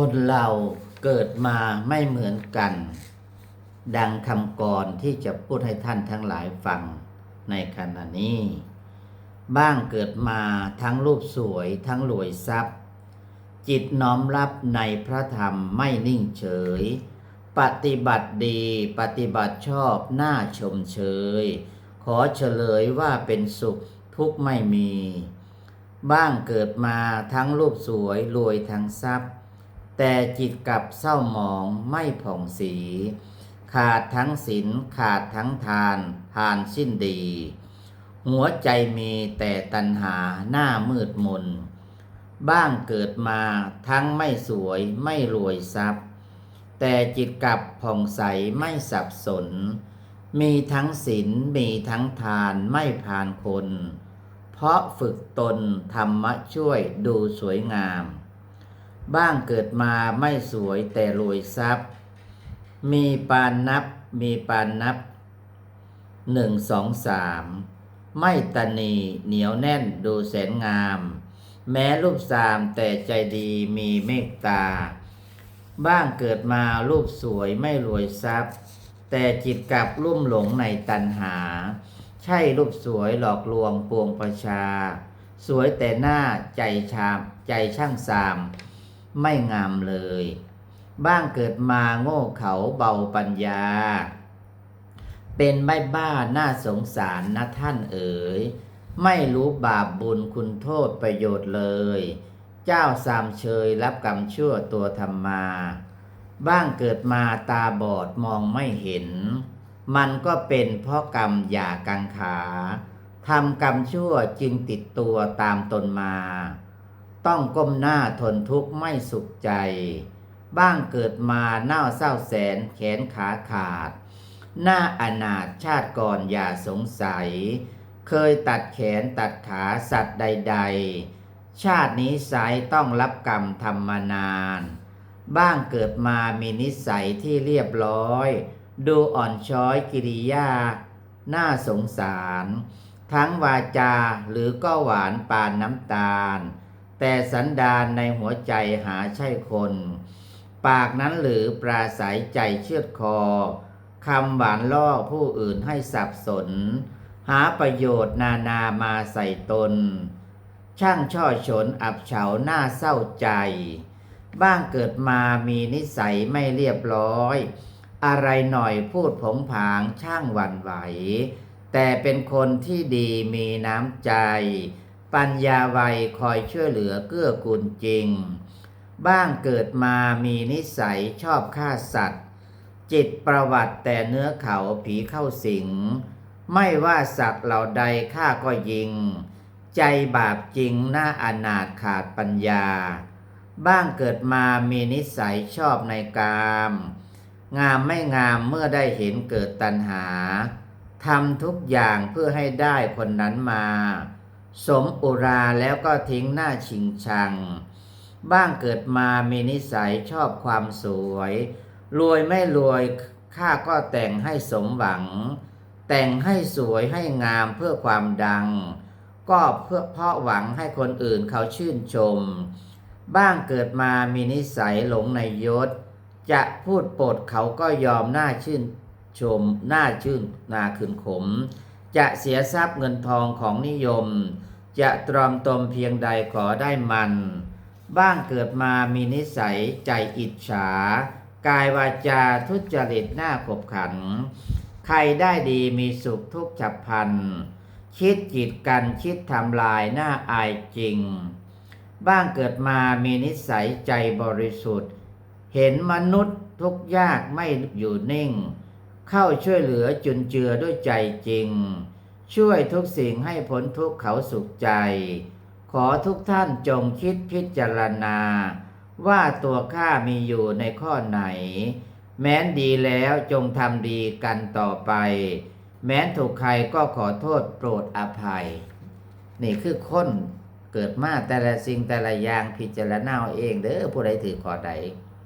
คนเราเกิดมาไม่เหมือนกัน ดังคำกรที่จะพูดให้ท่านทั้งหลายฟังในขณะนี้ บ้างเกิดมาทั้งรูปสวยทั้งรวยทรัพย์ จิตน้อมรับในพระธรรมไม่นิ่งเฉย ปฏิบัติดีปฏิบัติชอบน่าชมเชย ขอเฉลยว่าเป็นสุขทุกไม่มี บ้างเกิดมาทั้งรูปสวยรวยทั้งทรัพย์ แต่จิตกลับเศร้าหมองไม่ผ่องสี ขาดทั้งศีลขาดทั้งทานทานสิ้นดี หัวใจมีแต่ตัณหาหน้ามืดมน บ้างเกิดมาทั้งไม่สวยไม่รวยทรัพย์ แต่จิตกลับผ่องใสไม่สับสน มีทั้งศีลมีทั้งทานไม่ผ่านคน เพราะฝึกตนธรรมะช่วยดูสวยงาม บ้างเกิดมาไม่สวยแต่รวยทรัพย์ มีปานนับมีปานนับหนึ่งสองสามไม่ตนีเหนียวแน่นดูแสนงาม แม้รูปสามแต่ใจดีมีเมตตา บ้างเกิดมารูปสวยไม่รวยทรัพย์ แต่จิตกลับลุ่มหลงในตัณหา ใช่รูปสวยหลอกลวงปวงประชา สวยแต่หน้าใจชามใจช่างสาม ไม่งามเลย บ้างเกิดมาโง่เขาเบาปัญญา เป็นไม่บ้าน่าสงสารนะท่านเอ๋ย ไม่รู้บาปบุญคุณโทษประโยชน์เลย เจ้าสามเชยรับกรรมชั่วตัวทำมา บ้างเกิดมาตาบอดมองไม่เห็น มันก็เป็นเพราะกรรมอย่ากังขาทำกรรมชั่วจึงติดตัวตามตนมา ต้องก้มหน้าทนทุกข์ไม่สุขใจ บ้างเกิดมาเน่าเศร้าแสนแขนขาขาด หน้าอนาถชาติก่อนอย่าสงสัย เคยตัดแขนตัดขาสัตว์ใด ๆ ชาตินี้สายต้องรับกรรมทำมานาน บ้างเกิดมามีนิสัยที่เรียบร้อย ดูอ่อนช้อยกิริยา น่าสงสาร ทั้งวาจาหรือก็หวานปานน้ำตาล แต่สันดานในหัวใจหาใช่คน ปากนั้นหรือปราศัยใจเชือดคอคำหวานล่อผู้อื่นให้สับสน หาประโยชน์นานามาใส่ตน ช่างช่อฉนอับเฉาหน้าเศร้าใจ บ้างเกิดมามีนิสัยไม่เรียบร้อย อะไรหน่อยพูดผงผางช่างหวั่นไหว แต่เป็นคนที่ดีมีน้ำใจ ปัญญาไวคอยช่วยเหลือเกื้อกูลจริง บ้างเกิดมามีนิสัยชอบฆ่าสัตว์ จิตประวัติแต่เนื้อเขาผีเข้าสิง ไม่ว่าสัตว์เหล่าใดฆ่าก็ยิง ใจบาปจริงหน้าอนาถขาดปัญญา บ้างเกิดมามีนิสัยชอบในกาม งามไม่งามเมื่อได้เห็นเกิดตัณหาทำทุกอย่างเพื่อให้ได้คนนั้นมา สมอุราแล้วก็ทิ้งหน้าชิงชัง บ้างเกิดมามีนิสัยชอบความสวย รวยไม่รวยข้าก็แต่งให้สมหวัง แต่งให้สวยให้งามเพื่อความดัง ก็เพื่อเพราะหวังให้คนอื่นเขาชื่นชม บ้างเกิดมามีนิสัยหลงในยศ จะพูดปดเขาก็ยอมหน้าชื่นชมหน้าชื่นนาคืนขม จะเสียทรัพย์เงินทองของนิยม จะตรอมตมเพียงใดขอได้มัน บ้างเกิดมามีนิสัยใจอิจฉา กายวาจาทุจริตหน้าขบขัน ใครได้ดีมีสุขทุกฉับพลัน คิดจิตกันคิดทำลายหน้าอายจริง บ้างเกิดมามีนิสัยใจบริสุทธิ์ เห็นมนุษย์ทุกยากไม่อยู่นิ่ง เข้าช่วยเหลือจุนเจือด้วยใจจริง ช่วยทุกสิ่งให้พ้นทุกเขาสุขใจ ขอทุกท่านจงคิดพิจารณา ว่าตัวข้ามีอยู่ในข้อไหน แม้นดีแล้วจงทำดีกันต่อไป แม้นถูกใครก็ขอโทษโปรดอภัย นี่คือคนเกิดมาแต่ละสิ่งแต่ละอย่างพิจารณาเอาเองเด้อผู้ใดถือขอใด